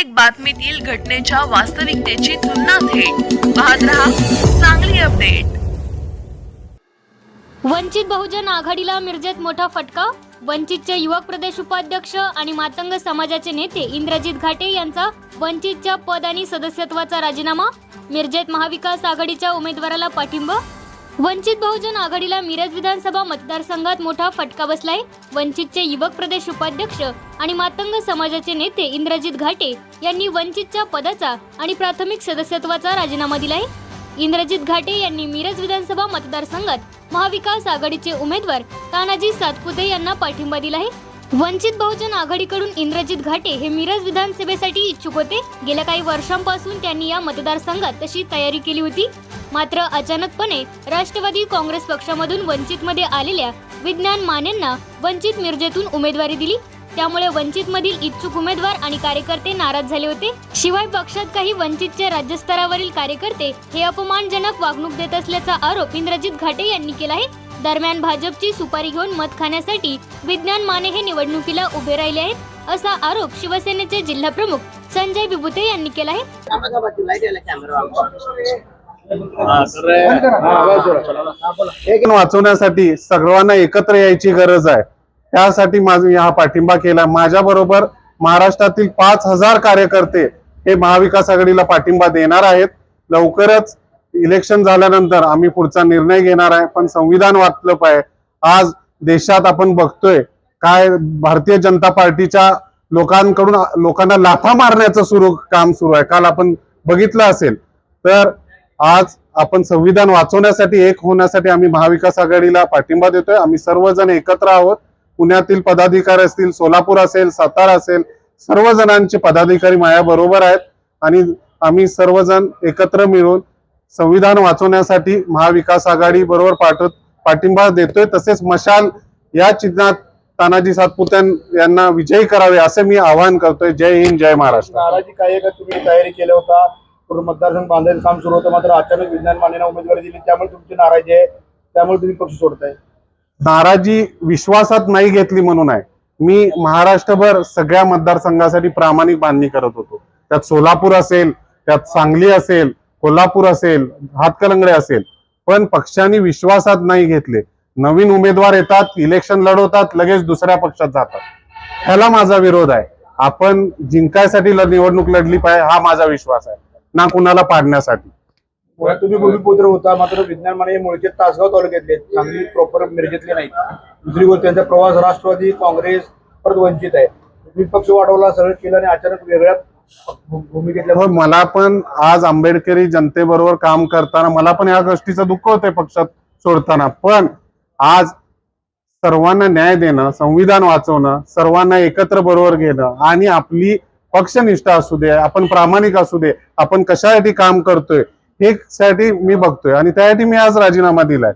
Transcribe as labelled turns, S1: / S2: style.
S1: प्रत्येक बातमीतील घटनेच्या वास्तविकतेची तुलना थेट. पाहत रहा चांगली अपडेट.
S2: वंचित बहुजन आघाडीला मिरजेत मोठा फटका? वंचितचे युवक प्रदेश उपाध्यक्ष आणि मातंग समाजाचे नेते इंद्रजित घाटे यांचा वंचितच्या पद आणि सदस्यत्वाचा राजीनामा? मिरजेत महाविकास आघाडीच्या उमेदवाराला पाठिंबा? वंचित बहुजन आघाडीला मिरज विधानसभा मतदारसंघात मोठा फटका बसलाय? वंचितचे युवक प्रदेश उपाध्यक्ष आणि मातंग समाजाचे नेते इंद्रजित घाटे यांनी वंचितच्या पदाचा आणि प्राथमिक सदस्यत्वाचा राजीनामा दिलाय. इंद्रजित घाटे यांनी मिरज विधानसभा मतदारसंघात महाविकास आघाडीचे उमेदवार तानाजी सातपुते यांना पाठिंबा दिला आहे वंचित बहुजन आघाडीकडून इंद्रजित घाटे हे मिरज विधानसभेसाठी इच्छुक होते. गेल्या काही वर्षांपासून त्यांनी या मतदारसंघात तशी तयारी केली होती. मात्र अचानकपणे राष्ट्रवादी काँग्रेस पक्षामधून वंचितमध्ये आलेल्या विज्ञान मानेंना वंचित मिरजेतून उमेदवारी दिली. त्यामुळे वंचित मधील इच्छुक उमेदवार आणि कार्यकर्ते नाराज झाले होते. शिवाय पक्षात काही वंचितचे राज्यस्तरावरील कार्यकर्ते हे अपमानजनक वागणूक देत असल्याचा आरोप इंद्रजित घाटे यांनी केला आहे. दरम्यान भाजपची सुपारी घेऊन मत खाण्यासाठी विज्ञान माने हे निवडणुकीला उभे राहिले आहेत असा आरोप शिवसेनेचे जिल्हाप्रमुख संजय विभुते यांनी केला आहे.
S3: एक वाचवण्यासाठी सर्वांना एकत्र यायची गरज आहे. त्यासाठी माझं हा पाठिंबा केला. माझ्या बरोबर महाराष्ट्रातील पाच हजार कार्यकर्ते हे महाविकास आघाडीला पाठिंबा देणार आहेत. लवकरच इलेक्शन झाल्यानंतर आम्ही पुढचा निर्णय घेणार आहे. पण संविधान वाचलं पाहिजे आज देशात आपण बघतोय काय भारतीय जनता पार्टीच्या लोकांकडून लोकांना लाथा मारण्याचं सुरू काम सुरू आहे. काल आपण बघितलं असेल. तर आज आपण संविधान वाचवण्यासाठी एक होण्यासाठी आम्ही महाविकास आघाडीला पाठिंबा देतोय. आम्ही सर्वजण एकत्र आहोत. पुण्यातील पदाधिकारी असतील सोलापूर असेल सातारा असेल सर्व जणांचे पदाधिकारी माझ्या बरोबर आहेत. आणि आम्ही सर्वजण एकत्र मिळून संविधान वाचवण्यासाठी महाविकास आघाडी बरोबर पाठवत पाठिंबा देतोय. तसेच मशाल या चिन्हात तानाजी सातपुत्यां यांना विजयी करावे असे मी आवाहन करतोय. जय हिंद जय महाराष्ट्र.
S4: नाराजी काय आहे का? तुम्ही तयारी केलं होता? पूर्ण मतदारसंघ बांधायचं काम सुरू होतं मात्र अचानक विज्ञान मानेला उमेदवारी दिली. त्यामुळे तुमची नाराजी आहे. त्यामुळे तुम्ही पक्ष सोडताय.
S3: नाराजी विश्वासात नाही घेतली म्हणून आहे. मी महाराष्ट्रभर सगळ्या मतदारसंघासाठी प्रामाणिक बांधणी करत होतो. त्यात सोलापूर असेल त्यात सांगली असेल कोल्हापूर असेल हातकलंगडे असेल. पण पक्षांनी विश्वासात नाही घेतले. नवीन उमेदवार येतात इलेक्शन लढवतात लगेच दुसऱ्या पक्षात जातात. ह्याला माझा विरोध आहे. आपण जिंकायसाठी निवडणूक लढली पाहिजे हा माझा विश्वास आहे. ना कुणाला पाडण्यासाठी.
S4: तुम्ही भूमिपुत्र होता मात्र विज्ञान माने मूळचे तासगाव तालुक्यातले. चांगली प्रॉपर मिरजेतले नाहीत. दुसरी गोष्ट त्यांचा प्रवास राष्ट्रवादी काँग्रेस परत वंचित आहे. तुम्ही पक्ष वाढवला सरळ केलं आणि अचानक वेगळ्या भूमिकेतल्या
S3: मला पण आज आंबेडकरी जनतेबरोबर काम करताना मला पण या गोष्टीचं दुःख होतंय पक्षात सोडताना. पण आज सर्वांना न्याय देणं संविधान वाचवणं सर्वांना एकत्र बरोबर घेणं आणि आपली पक्षनिष्ठा असू दे आपण प्रामाणिक असू दे आपण कशासाठी काम करतोय हे साठी मी बघतोय आणि त्यासाठी मी आज राजीनामा दिलाय.